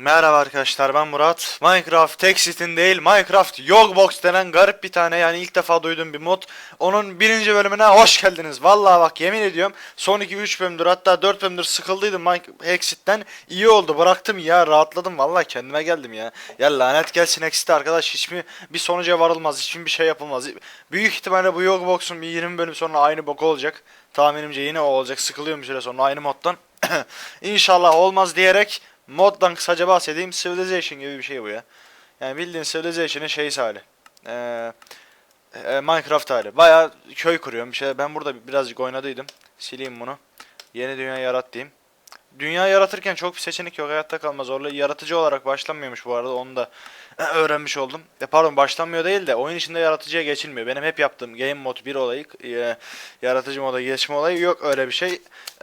Merhaba arkadaşlar ben Murat. Minecraft Texit'in değil Minecraft Yogbox denen garip bir tane yani ilk defa duyduğum bir mod. Onun birinci bölümüne hoş geldiniz. Vallahi bak yemin ediyorum son 2-3 bölümdür hatta 4 bölümdür sıkıldıydım Exit'ten. İyi oldu bıraktım ya rahatladım vallahi kendime geldim ya. Ya lanet gelsin Exit arkadaş hiç mi bir sonuca varılmaz hiç mi bir şey yapılmaz. Büyük ihtimalle bu Yogbox'un bir 20 bölüm sonra aynı bok olacak. Tahminimce yine o olacak sıkılıyorum bir süre sonra aynı moddan. İnşallah olmaz diyerek moddan kısaca bahsedeyim. Civilization gibi bir şey bu ya. Yani bildiğin Civilization'ın şey hali. Ee, e, Minecraft hali. Baya köy kuruyorum bir şey. Ben burada birazcık oynadıydım. Sileyim bunu. Yeni dünya yarat diyeyim. Dünya yaratırken çok bir seçenek yok. Hayatta kalma zorla. Yaratıcı olarak başlanmıyormuş bu arada. Onu da öğrenmiş oldum. E, pardon başlanmıyor değil de oyun içinde yaratıcıya geçilmiyor. Benim hep yaptığım game mod 1 olayı e, yaratıcı moda geçme olayı yok öyle bir şey.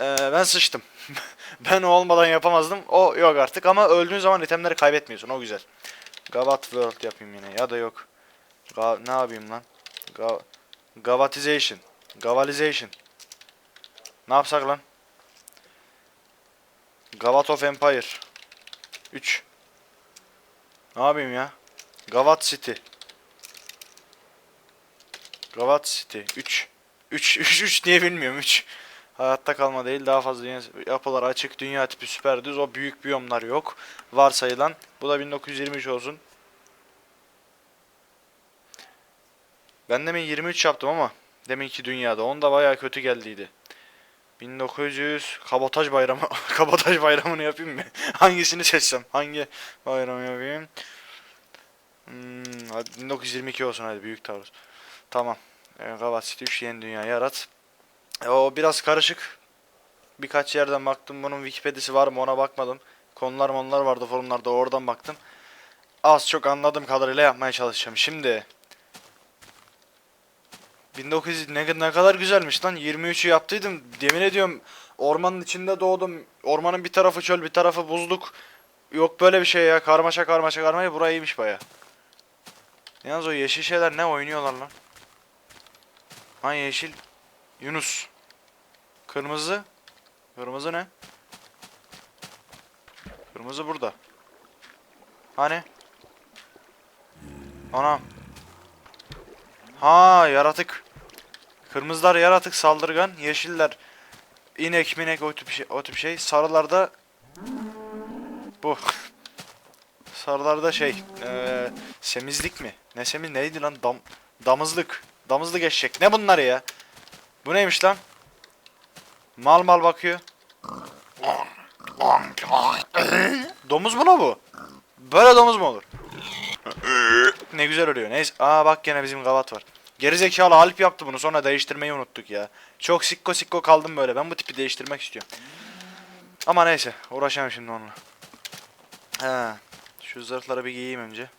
E, ben sıçtım. ben o olmadan yapamazdım. O yok artık ama öldüğün zaman itemleri kaybetmiyorsun. O güzel. Gavat World yapayım yine ya da yok. Ga ne yapayım lan? Ga Gavatization. Gavalization. Ne yapsak lan? Gavat of Empire. 3. Ne yapayım ya? Gavat City. Gavat City 3. 3 3 3 diye bilmiyorum 3. Hayatta kalma değil daha fazla dünya yapılar açık dünya tipi süper düz o büyük biyomlar yok varsayılan. Bu da 1923 olsun. Ben demin 23 yaptım ama deminki dünyada onda bayağı kötü geldiydi. 1900 kabotaj bayramı kabotaj bayramını yapayım mı? Hangisini seçsem? Hangi bayramı yapayım? Hmm, hadi 1922 olsun hadi büyük taarruz. Tamam. Gavat City 3 yeni dünya yarat. E, o biraz karışık. Birkaç yerden baktım bunun Wikipedia'sı var mı ona bakmadım. Konular monlar vardı forumlarda oradan baktım. Az çok anladığım kadarıyla yapmaya çalışacağım. Şimdi 1900 ne, ne kadar güzelmiş lan 23'ü yaptıydım. Yemin ediyorum ormanın içinde doğdum. Ormanın bir tarafı çöl bir tarafı buzluk. Yok böyle bir şey ya karmaşa karmaşa karmaşa burayı iyiymiş baya. Yalnız o yeşil şeyler ne oynuyorlar lan? Ha yeşil Yunus. Kırmızı. Kırmızı ne? Kırmızı burada. Hani? Anam. Ha yaratık. Kırmızılar yaratık saldırgan. Yeşiller inek minek o tip şey. O tip şey. Sarılarda bu. Sarılarda şey. Eee semizlik mi? Ne semiz neydi lan? Dam, damızlık. Damızlık eşek. Ne bunlar ya? Bu neymiş lan? Mal mal bakıyor. Domuz mu la bu? Böyle domuz mu olur? ne güzel ölüyor. Neyse. Aa bak gene bizim gavat var. Gerizekalı Alp yaptı bunu sonra değiştirmeyi unuttuk ya. Çok sikko sikko kaldım böyle. Ben bu tipi değiştirmek istiyorum. Ama neyse uğraşamam şimdi onunla. He. Şu zırhları bir giyeyim önce.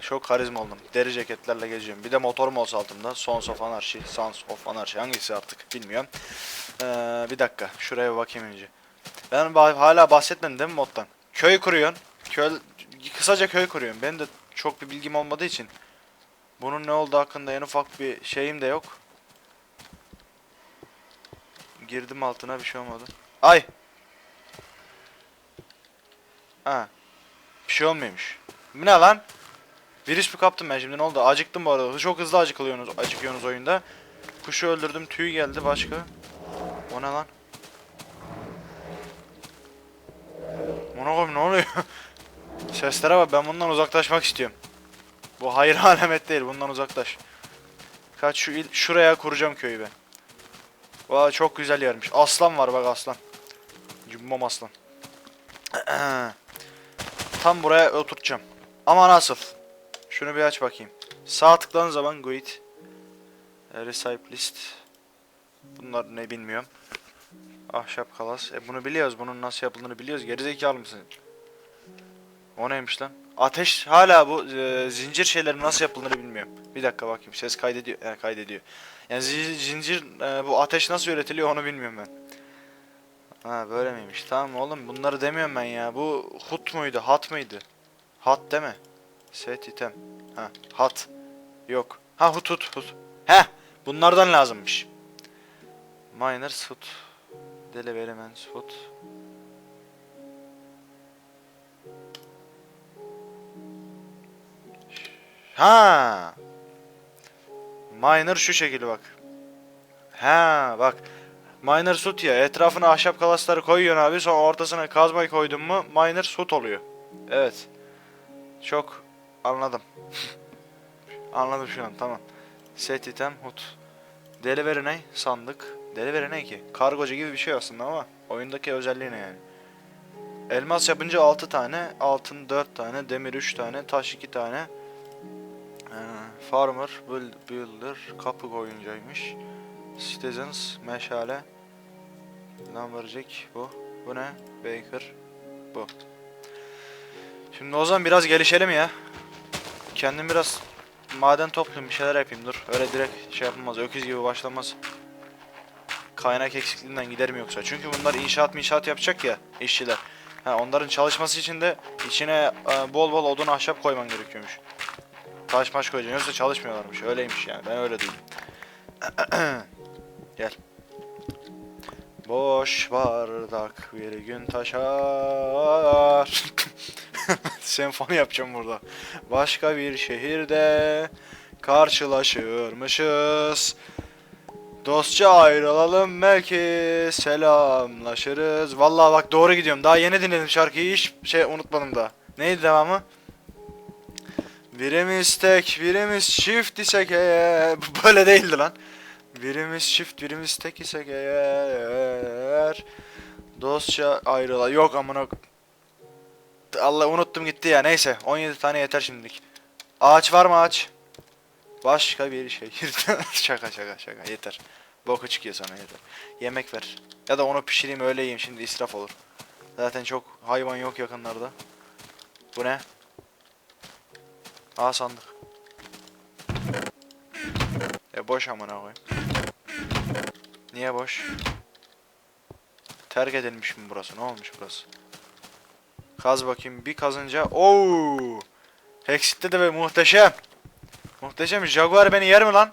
Çok karizma oldum. Deri ceketlerle geziyorum. Bir de motorum olsa altımda. Sons of Anarchy, Sons of Anarchy hangisi artık bilmiyorum. Ee, bir dakika. Şuraya bir bakayım önce. Ben hala bahsetmedim değil mi moddan? Köy kuruyorsun. Köy, kısaca köy kuruyorsun. Benim de çok bir bilgim olmadığı için. Bunun ne olduğu hakkında en ufak bir şeyim de yok. Girdim altına bir şey olmadı. Ay! Ha. Bir şey olmuyormuş. Bu ne lan? Virüs mü kaptım ben şimdi ne oldu? Acıktım bu arada. Çok hızlı acıkılıyorsunuz, acıkıyorsunuz oyunda. Kuşu öldürdüm, tüy geldi başka. O ne lan? Koyayım ne oluyor? Seslere bak ben bundan uzaklaşmak istiyorum. Bu hayır alamet değil bundan uzaklaş. Kaç şu il, şuraya kuracağım köyü ben. Valla çok güzel yermiş. Aslan var bak aslan. Cumbom aslan. Tam buraya oturtacağım. Ama nasıl? Şunu bir aç bakayım. Sağ tıkladığın zaman GUID. E, Recipe list. Bunlar ne bilmiyorum. Ahşap kalas. E bunu biliyoruz. Bunun nasıl yapıldığını biliyoruz. Gerizekalı mısın? O neymiş lan? Ateş hala bu e, zincir şeylerin nasıl yapıldığını bilmiyorum. Bir dakika bakayım. Ses kaydediyor. E, kaydediyor. Yani zi- zincir e, bu ateş nasıl üretiliyor onu bilmiyorum ben. Ha böyle miymiş? Tamam oğlum bunları demiyorum ben ya. Bu hut muydu? Hat mıydı? Hat mi? Set item. Ha hat. Yok. Ha hut hut hut. He bunlardan lazımmış. Miners hut. Elements hut. Ha. Miner şu şekilde bak. Ha bak. Miner sut ya. Etrafına ahşap kalasları koyuyorsun abi. Sonra ortasına kazmayı koydun mu miner sut oluyor. Evet. Çok anladım. anladım şu an tamam. Set item hut. Delivery ne? Sandık. Delivery ne ki? Kargocu gibi bir şey aslında ama oyundaki özelliği ne yani? Elmas yapınca 6 tane, altın 4 tane, demir 3 tane, taş 2 tane. Farmer, build- builder, kapı koyuncaymış. Citizens, meşale. Lumberjack bu. Bu ne? Baker. Bu. Şimdi o zaman biraz gelişelim ya. Kendim biraz maden toplayayım bir şeyler yapayım dur. Öyle direkt şey yapılmaz. Öküz gibi başlamaz. Kaynak eksikliğinden giderim yoksa. Çünkü bunlar inşaat inşaat yapacak ya işçiler. Ha, onların çalışması için de içine e, bol bol odun ahşap koyman gerekiyormuş. Taş maş koyacaksın yoksa çalışmıyorlarmış. Öyleymiş yani ben öyle duydum. Gel. Boş bardak bir gün taşar. Senfoni yapacağım burada. Başka bir şehirde karşılaşırmışız. Dostça ayrılalım belki selamlaşırız. Vallahi bak doğru gidiyorum. Daha yeni dinledim şarkıyı hiç şey unutmadım daha. Neydi devamı? Birimiz tek, birimiz çift isek eğer... Böyle değildi lan. Birimiz çift, birimiz tek isek eğer... Dostça ayrıla... Yok amına... Allah unuttum gitti ya. Neyse 17 tane yeter şimdilik. Ağaç var mı ağaç? Başka bir şey. şaka şaka şaka yeter. Boku çıkıyor sana yeter. Yemek ver. Ya da onu pişireyim öyle yiyeyim şimdi israf olur. Zaten çok hayvan yok yakınlarda. Bu ne? Aa sandık. E boş amına koyayım. Niye boş? Terk edilmiş mi burası? Ne olmuş burası? Kaz bakayım. Bir kazınca. Oo! Hexit'te de be muhteşem. Muhteşem. Jaguar beni yer mi lan?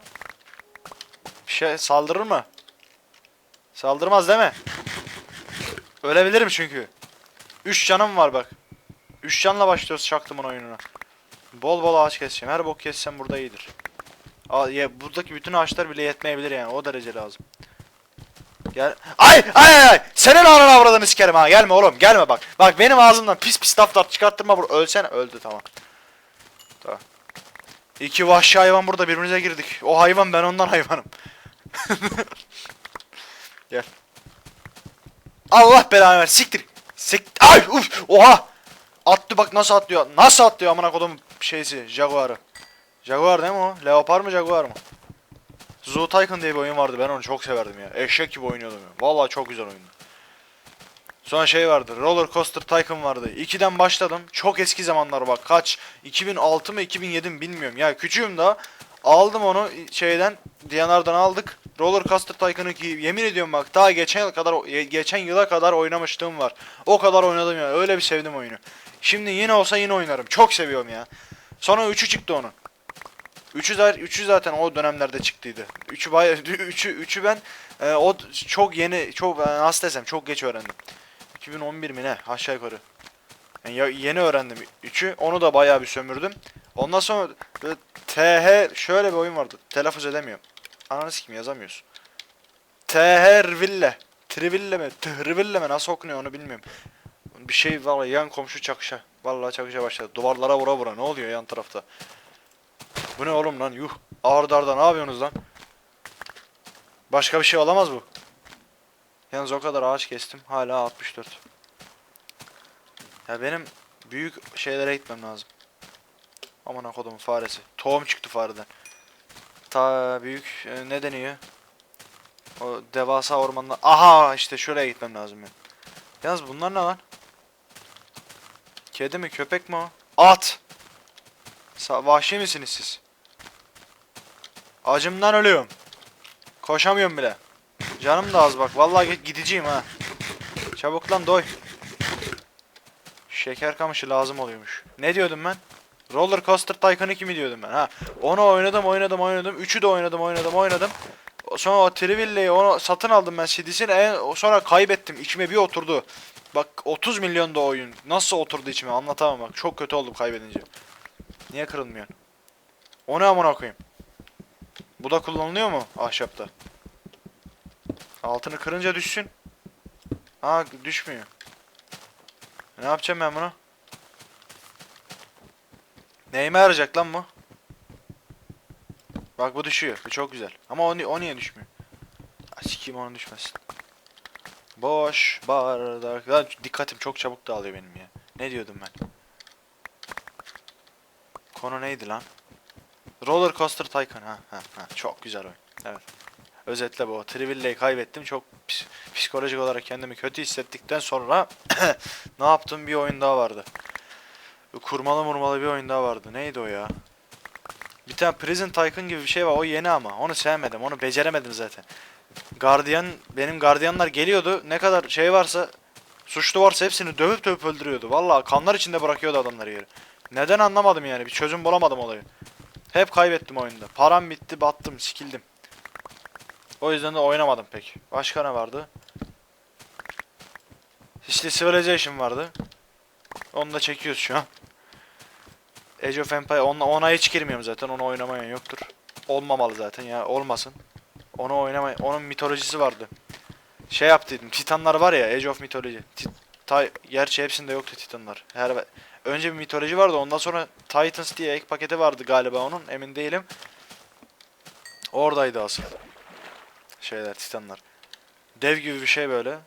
Bir şey saldırır mı? Saldırmaz değil mi? Ölebilirim çünkü. 3 canım var bak. 3 canla başlıyoruz çaktımın oyununa. Bol bol ağaç keseceğim. Her bok kessem burada iyidir. Aa, ya, buradaki bütün ağaçlar bile yetmeyebilir yani. O derece lazım. Gel. Ay ay ay. Senin ananı avradını sikerim ha. Gelme oğlum. Gelme bak. Bak benim ağzımdan pis pis laflar çıkarttırma bur. Ölsene. Öldü tamam. Tamam. İki vahşi hayvan burada birbirimize girdik. O hayvan ben ondan hayvanım. Gel. Allah belanı ver. Siktir. Sik. Ay uf. Oha. Attı bak nasıl atlıyor. Nasıl atlıyor amına kodum şeysi. Jaguar'ı. Jaguar değil mi o? Leopar mı Jaguar mı? Zoo Tycoon diye bir oyun vardı. Ben onu çok severdim ya. Eşek gibi oynuyordum ya. Vallahi çok güzel oyundu. Sonra şey vardı. Roller Coaster Tycoon vardı. 2'den başladım. Çok eski zamanlar bak. Kaç? 2006 mı 2007 mi bilmiyorum. Ya küçüğüm daha. Aldım onu şeyden. Diyanar'dan aldık. Roller Coaster Tycoon'u ki yemin ediyorum bak daha geçen yıl kadar geçen yıla kadar oynamışlığım var. O kadar oynadım ya. Öyle bir sevdim oyunu. Şimdi yine olsa yine oynarım. Çok seviyorum ya. Sonra 3'ü çıktı onun. 3'ü zaten 3'ü zaten o dönemlerde çıktıydı. 3'ü bayağı 3'ü 3'ü ben e, o çok yeni çok e, nasıl desem çok geç öğrendim. 2011 mi ne aşağı yukarı. Yani ya- yeni öğrendim 3'ü. Onu da bayağı bir sömürdüm. Ondan sonra böyle TH şöyle bir oyun vardı. Telaffuz edemiyorum. Ananı sikim yazamıyoruz. Teherville. Triville mi? Triville mi? Nasıl okunuyor onu bilmiyorum. Bir şey var yan komşu çakışa. Vallahi çakışa başladı. Duvarlara vura vura. Ne oluyor yan tarafta? Bu ne oğlum lan? Yuh. Arda arda ne yapıyorsunuz lan? Başka bir şey olamaz bu. Yalnız o kadar ağaç kestim. Hala 64. Ya benim büyük şeylere gitmem lazım. Aman kodumun faresi. Tohum çıktı fareden. Ta büyük e, ne deniyor? O devasa ormanda. Aha işte şuraya gitmem lazım benim. Yalnız bunlar ne lan? Kedi mi köpek mi o? At! Sa vahşi misiniz siz? Acımdan ölüyorum. Koşamıyorum bile. Canım da az bak. Vallahi gi- gideceğim ha. Çabuk lan doy. Şeker kamışı lazım oluyormuş. Ne diyordum ben? Roller Coaster Tycoon 2 mi diyordum ben? Ha. Onu oynadım, oynadım, oynadım. Üçü de oynadım, oynadım, oynadım. Sonra o Triville'yi onu satın aldım ben CD'sini. En, sonra kaybettim. İçime bir oturdu. Bak 30 milyon da oyun. Nasıl oturdu içime anlatamam bak. Çok kötü oldum kaybedince. Niye kırılmıyor? O ne amına koyayım? Bu da kullanılıyor mu ahşapta? Altını kırınca düşsün. Ha düşmüyor. Ne yapacağım ben bunu? Neyime yarayacak lan bu? Bak bu düşüyor. Bu çok güzel. Ama o, o niye düşmüyor? Ay, Sikeyim onun düşmesin. Boş bardak. Lan dikkatim çok çabuk dağılıyor benim ya. Ne diyordum ben? Konu neydi lan? Roller Coaster Tycoon. Ha, ha, ha. Çok güzel oyun. Evet. Özetle bu. Triville'yi kaybettim. Çok ps- psikolojik olarak kendimi kötü hissettikten sonra ne yaptım? Bir oyun daha vardı. Kurmalı murmalı bir oyun daha vardı. Neydi o ya? Bir tane Prison Tycoon gibi bir şey var. O yeni ama. Onu sevmedim. Onu beceremedim zaten. Gardiyan, benim gardiyanlar geliyordu. Ne kadar şey varsa, suçlu varsa hepsini dövüp dövüp öldürüyordu. Vallahi kanlar içinde bırakıyordu adamları yeri. Neden anlamadım yani. Bir çözüm bulamadım olayı. Hep kaybettim oyunda. Param bitti, battım, sikildim. O yüzden de oynamadım pek. Başka ne vardı? İşte Civilization vardı. Onu da çekiyoruz şu an. Age of Empire ona, ona hiç girmiyorum zaten. Onu oynamayan yoktur. Olmamalı zaten ya. Olmasın. Onu oynamay onun mitolojisi vardı. Şey yaptıydım. Titanlar var ya Age of Mythology. Ti Ti- Gerçi hepsinde yoktu Titanlar. Her önce bir mitoloji vardı. Ondan sonra Titans diye ek paketi vardı galiba onun. Emin değilim. Oradaydı asıl. Şeyler Titanlar. Dev gibi bir şey böyle.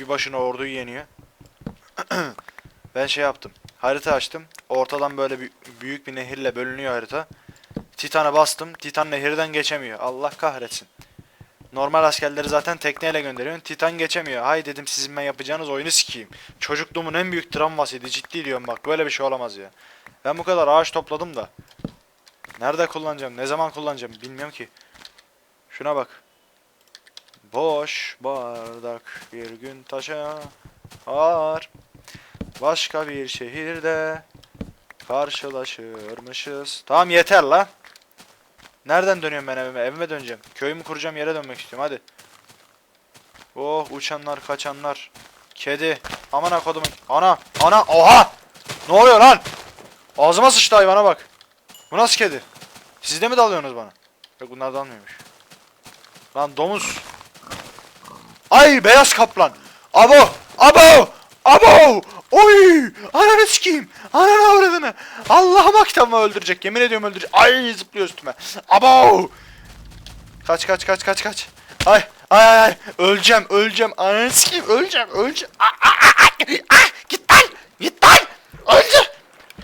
Bir başına orduyu yeniyor. ben şey yaptım. Harita açtım. Ortadan böyle bir, büyük bir nehirle bölünüyor harita. Titan'a bastım. Titan nehirden geçemiyor. Allah kahretsin. Normal askerleri zaten tekneyle gönderiyorsun. Titan geçemiyor. Hay dedim sizin ben yapacağınız oyunu sikeyim. Çocukluğumun en büyük travmasıydı. Ciddi diyorum bak. Böyle bir şey olamaz ya. Ben bu kadar ağaç topladım da. Nerede kullanacağım? Ne zaman kullanacağım? Bilmiyorum ki. Şuna bak. Boş bardak bir gün taşar. Başka bir şehirde karşılaşırmışız. Tamam yeter la. Nereden dönüyorum ben evime? Evime döneceğim. Köyümü kuracağım yere dönmek istiyorum hadi. Oh uçanlar kaçanlar. Kedi. Aman akodumun. Ana. Ana. Oha. Ne oluyor lan? Ağzıma sıçtı hayvana bak. Bu nasıl kedi? Siz de mi dalıyorsunuz bana? Yok bunlar dalmıyormuş. Lan domuz. Ay beyaz kaplan. Abo. Abo. Abo. Oy. Ananı sikeyim. Ananı avradını. Allah'ıma kitabımı öldürecek. Yemin ediyorum öldürecek. Ay zıplıyor üstüme. Abo. Kaç kaç kaç kaç kaç. Ay ay ay. Öleceğim öleceğim. Ananı sikeyim öleceğim öleceğim. Ah, ah, ah, ah, ah. Git lan. Git lan. Öldü.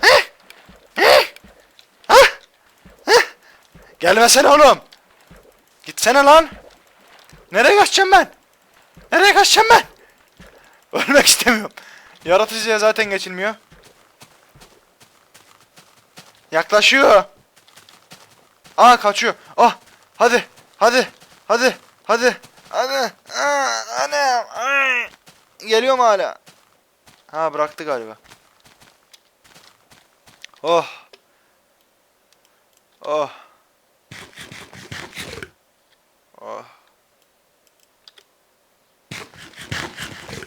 Eh, eh, ah, eh. Gelmesene oğlum. Gitsene lan. Nereye kaçacağım ben? Nereye kaçacağım ben? Ölmek istemiyorum. Yaratıcıya zaten geçilmiyor. Yaklaşıyor. Aa kaçıyor. Ah hadi hadi hadi hadi hadi. Aa, anam. Geliyor mu hala? Ha bıraktı galiba. Oh. Oh. Oh.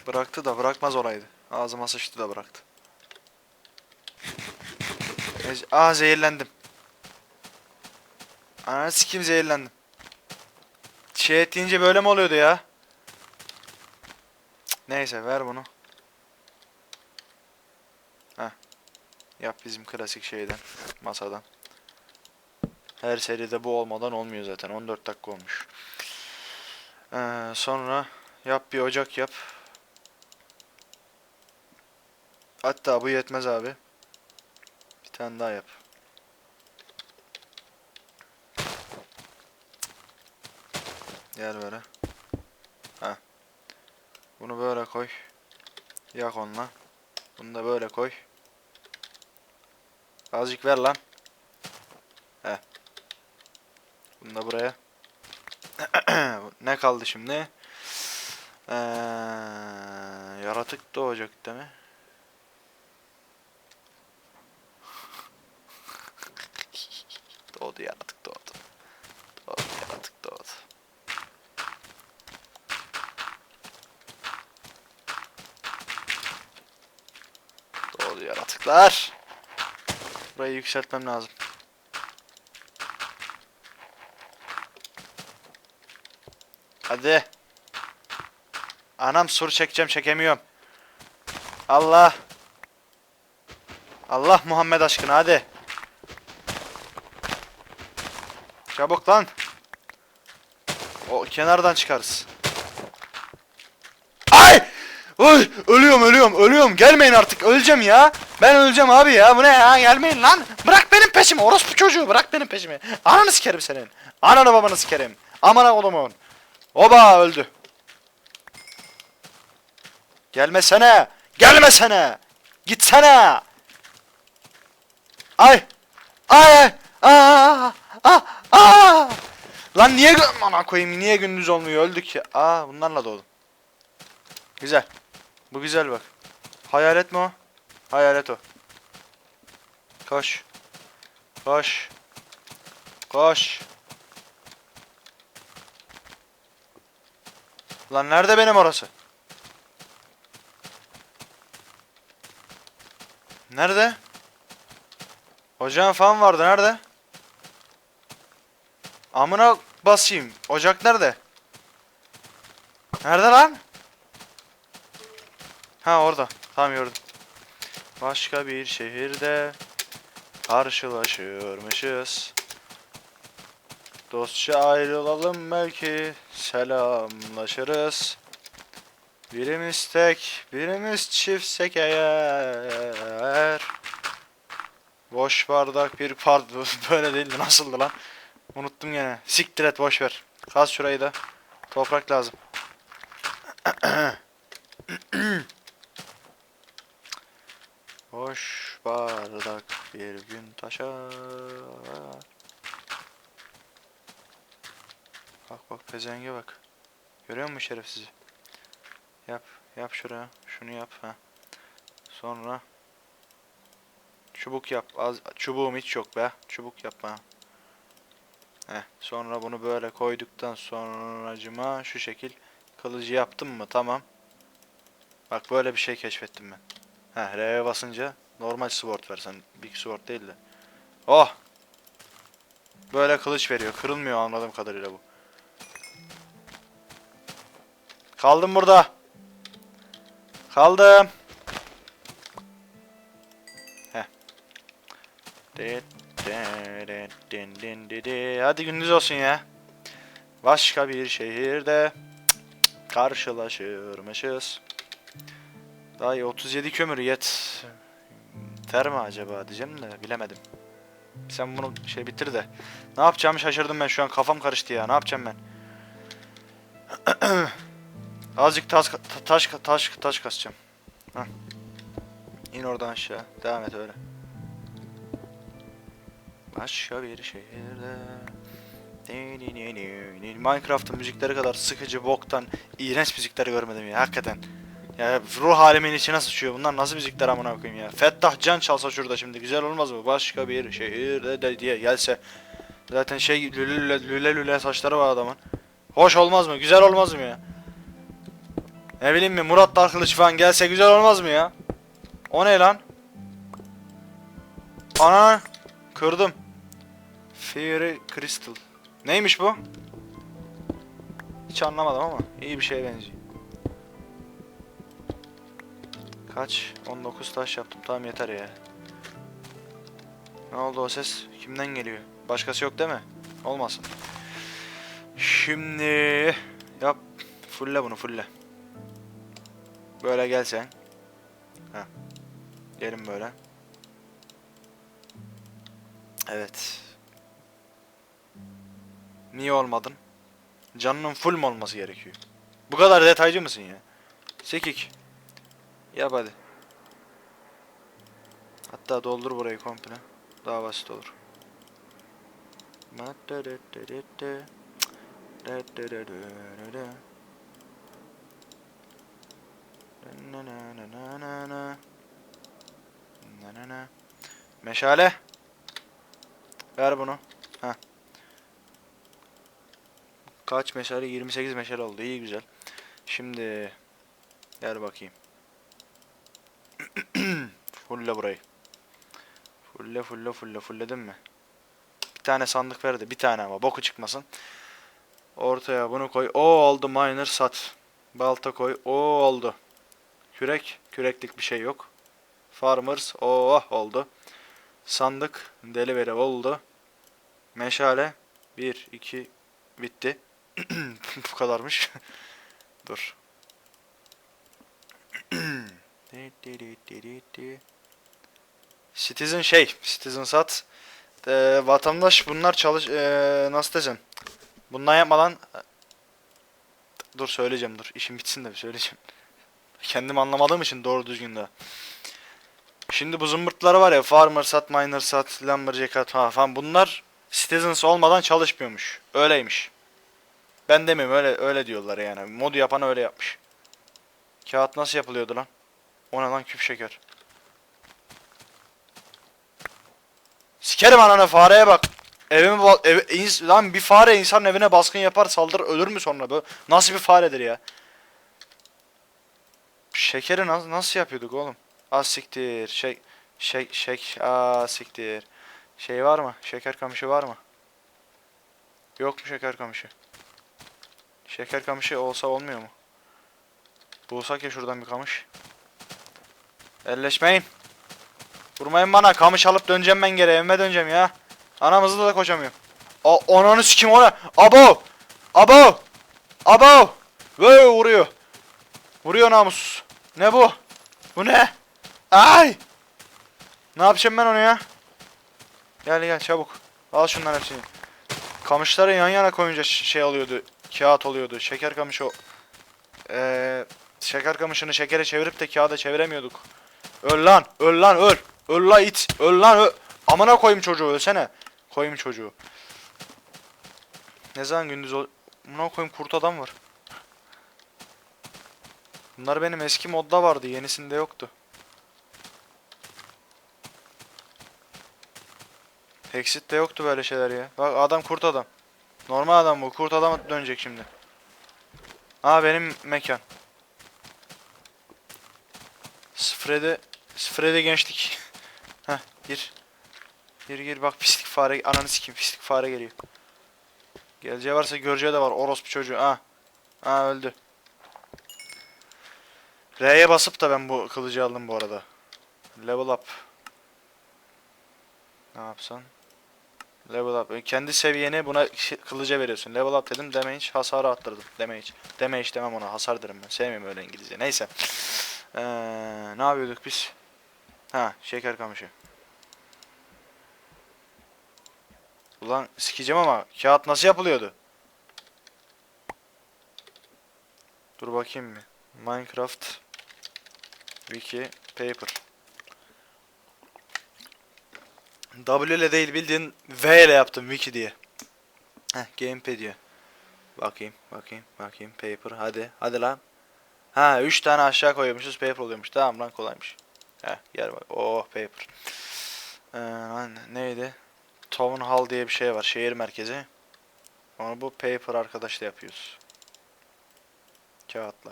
Bıraktı da bırakmaz olaydı. Ağzıma sıçtı da bıraktı. Aa zehirlendim. Ananı sikeyim zehirlendim. Şey et yiyince böyle mi oluyordu ya? Neyse ver bunu. Heh. Yap bizim klasik şeyden. Masadan. Her seride bu olmadan olmuyor zaten. 14 dakika olmuş. Ee, sonra yap bir ocak yap. Hatta bu yetmez abi. Bir tane daha yap. Gel böyle. Ha. Bunu böyle koy. Yak onunla. Bunu da böyle koy. Azıcık ver lan. He. Bunu da buraya. ne kaldı şimdi? Ee, yaratık doğacak değil mi? Yaratıklar. Burayı yükseltmem lazım. Hadi. Anam soru çekeceğim çekemiyorum. Allah. Allah Muhammed aşkına hadi. Çabuk lan. O kenardan çıkarız. Oy, ölüyorum ölüyorum ölüyorum. Gelmeyin artık öleceğim ya. Ben öleceğim abi ya. Bu ne ya? Gelmeyin lan. Bırak benim peşimi. Orospu çocuğu bırak benim peşimi. Ananı sikerim senin. Ananı babanı sikerim. Amına oğlumun. Oba öldü. Gelmesene. Gelmesene. Gitsene. Ay. Ay ay. Aa, aa, aa. Lan niye Aman koyayım niye gündüz olmuyor öldük ya. Aa bunlarla doğdum. Güzel. Bu güzel bak. Hayalet mi o? Hayalet o. Koş. Koş. Koş. Lan nerede benim orası? Nerede? Ocağın falan vardı nerede? Amına basayım. Ocak nerede? Nerede lan? Ha orada. Tamam gördüm. Başka bir şehirde karşılaşırmışız. Dostça ayrılalım belki selamlaşırız. Birimiz tek, birimiz çiftsek eğer. Boş bardak bir pardon böyle değildi nasıldı lan? Unuttum gene. Siktir et boş ver. Kaz şurayı da. Toprak lazım. Boş bardak bir gün taşar. Bak bak pezenge bak. Görüyor musun şerefsizi? Yap. Yap şuraya. Şunu yap. ha. Sonra çubuk yap. Az çubuğum hiç yok be. Çubuk yap ha. Heh. Sonra bunu böyle koyduktan sonracıma şu şekil kılıcı yaptım mı? Tamam. Bak böyle bir şey keşfettim ben. Heh, R'ye basınca normal sword versen. Big sword değil de. Oh! Böyle kılıç veriyor. Kırılmıyor anladığım kadarıyla bu. Kaldım burada. Kaldım. Hadi gündüz olsun ya. Başka bir şehirde karşılaşırmışız. Daha iyi 37 kömür yet. Ter mi acaba diyeceğim de bilemedim. Sen bunu şey bitir de. Ne yapacağımı şaşırdım ben şu an kafam karıştı ya. Ne yapacağım ben? Azıcık taş taş taş taş kasacağım. Hah. İn oradan aşağı. Devam et öyle. Başka bir şehirde. Minecraft'ın müzikleri kadar sıkıcı, boktan, iğrenç müzikler görmedim ya hakikaten. Ya ruh halimin içine sıçıyor. Bunlar nasıl müzikler amına koyayım ya. Fettah Can çalsa şurada şimdi güzel olmaz mı? Başka bir şehirde de diye gelse. Zaten şey lüle lüle, lüle saçları var adamın. Hoş olmaz mı? Güzel olmaz mı ya? Ne bileyim mi Murat Darkılıç falan gelse güzel olmaz mı ya? O ne lan? Ana kırdım. Fairy Crystal. Neymiş bu? Hiç anlamadım ama iyi bir şeye benziyor. Kaç? 19 taş yaptım. Tamam yeter ya. Ne oldu o ses? Kimden geliyor? Başkası yok değil mi? Olmasın. Şimdi yap. Fulle bunu fulle. Böyle gel sen. Heh. Gelin böyle. Evet. Niye olmadın? Canının full mu olması gerekiyor? Bu kadar detaycı mısın ya? Sekik. Yap hadi. Hatta doldur burayı komple. Daha basit olur. Meşale. Ver bunu. Heh. Kaç meşale? 28 meşale oldu. İyi güzel. Şimdi gel bakayım. fulle burayı. Fulle fulle fulle fulledin mi? Bir tane sandık verdi. Bir tane ama boku çıkmasın. Ortaya bunu koy. O oldu miner sat. Balta koy. O oldu. Kürek. Küreklik bir şey yok. Farmers. Oh oldu. Sandık. Delivery oldu. Meşale. 1, 2, bitti. Bu kadarmış. Dur. Citizen şey, Citizen sat. Ee, vatandaş bunlar çalış ee, nasıl desem. Bundan yapmadan dur söyleyeceğim dur. İşim bitsin de bir söyleyeceğim. Kendim anlamadığım için doğru düzgün de. Şimdi bu zımbırtları var ya farmer sat, miner sat, lumberjack at falan bunlar citizens olmadan çalışmıyormuş. Öyleymiş. Ben demiyorum öyle öyle diyorlar yani. Modu yapan öyle yapmış. Kağıt nasıl yapılıyordu lan? O ne lan küp şeker. Sikerim ananı fareye bak. Evime ba- ev, lan bir fare insanın evine baskın yapar saldırır ölür mü sonra bu? Nasıl bir faredir ya? Şekeri nasıl, nasıl yapıyorduk oğlum? Az siktir. Şey şey şek aa siktir. Şey var mı? Şeker kamışı var mı? Yok mu şeker kamışı? Şeker kamışı olsa olmuyor mu? Bulsak ya şuradan bir kamış. Elleşmeyin. Vurmayın bana. Kamış alıp döneceğim ben geri. Evime döneceğim ya. Anamızla da koşamıyorum. O onanı sikim ona. Abo. Abo. Abo. Ve vuruyor. Vuruyor namussuz. Ne bu? Bu ne? Ay. Ne yapacağım ben onu ya? Gel gel çabuk. Al şunların hepsini. Kamışları yan yana koyunca şey oluyordu. Kağıt oluyordu. Şeker kamışı o. Ee, şeker kamışını şekere çevirip de kağıda çeviremiyorduk. Öl lan. Öl lan öl. Öl la it. Öl lan öl. Amına koyayım çocuğu ölsene. Koyayım çocuğu. Ne zaman gündüz ol... Amına koyayım kurt adam var. Bunlar benim eski modda vardı. Yenisinde yoktu. Exit'te yoktu böyle şeyler ya. Bak adam kurt adam. Normal adam bu. Kurt adama dönecek şimdi. Aa benim mekan. Sıfrede Sıfrede gençlik. Heh gir. Gir gir bak pislik fare ananı sikeyim pislik fare geliyor. Geleceği varsa göreceği de var orospu çocuğu. Ha. Ha öldü. R'ye basıp da ben bu kılıcı aldım bu arada. Level up. Ne yapsan? Level up. E, Kendi seviyeni buna kılıca veriyorsun. Level up dedim damage hasarı arttırdım. Damage. Damage demem ona hasar derim ben. Sevmiyorum öyle İngilizce. Neyse. Ee, ne yapıyorduk biz? Ha şeker kamışı. Ulan sikeceğim ama kağıt nasıl yapılıyordu? Dur bakayım bir. Minecraft Wiki Paper W ile değil bildiğin V ile yaptım wiki diye. Heh gamepad diyor. Bakayım bakayım bakayım paper hadi hadi lan. Ha 3 tane aşağı koyuyormuşuz paper oluyormuş. Tamam lan kolaymış. Heh gel bak. Oh paper. Ee, neydi? Town Hall diye bir şey var. Şehir merkezi. Onu bu paper arkadaşla yapıyoruz. Kağıtla.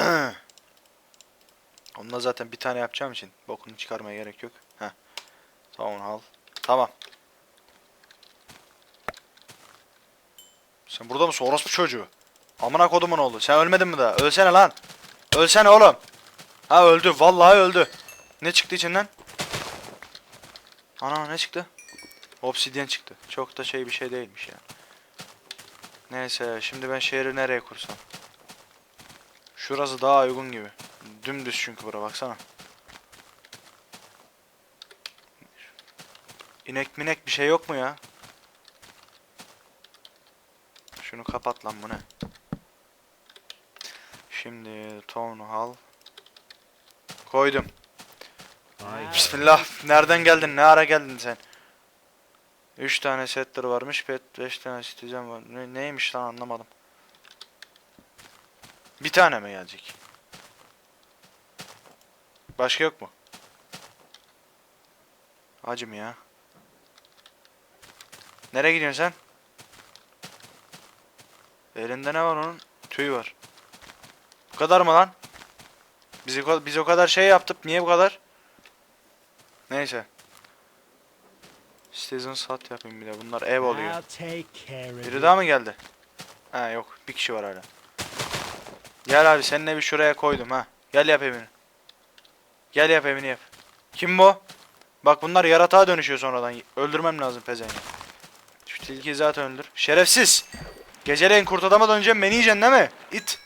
Onunla zaten bir tane yapacağım için bokunu çıkarmaya gerek yok. Heh. Town Hall. Tamam. Sen burada mısın orospu çocuğu? Amına kodumun oğlu. Sen ölmedin mi daha? Ölsene lan. Ölsene oğlum. Ha öldü. Vallahi öldü. Ne çıktı içinden? Ana ne çıktı? Obsidyen çıktı. Çok da şey bir şey değilmiş ya. Neyse şimdi ben şehri nereye kursam? Şurası daha uygun gibi. Dümdüz çünkü bura baksana. İnek minek bir şey yok mu ya? Şunu kapat lan bu ne? Şimdi Town Hall. Koydum. Vay. Bismillah. Nereden geldin? Ne ara geldin sen? 3 tane settler varmış. Pet 5 tane citizen var. Ne, neymiş lan anlamadım. Bir tane mi gelecek? Başka yok mu? Acım ya. Nereye gidiyorsun sen? Elinde ne var onun? Tüy var. Bu kadar mı lan? Biz, o- biz o kadar şey yaptık. Niye bu kadar? Neyse. Season sat yapayım bir de. Bunlar ev oluyor. Biri daha mı geldi? Ha yok. Bir kişi var hala. Gel abi senin evi şuraya koydum ha. Gel yap evini. Gel yap evini yap. Kim bu? Bak bunlar yaratığa dönüşüyor sonradan. Öldürmem lazım pezevengi. Şu tilkiyi zaten öldür. Şerefsiz. Geceleyin kurt adama döneceğim beni yiyeceksin değil mi? İt.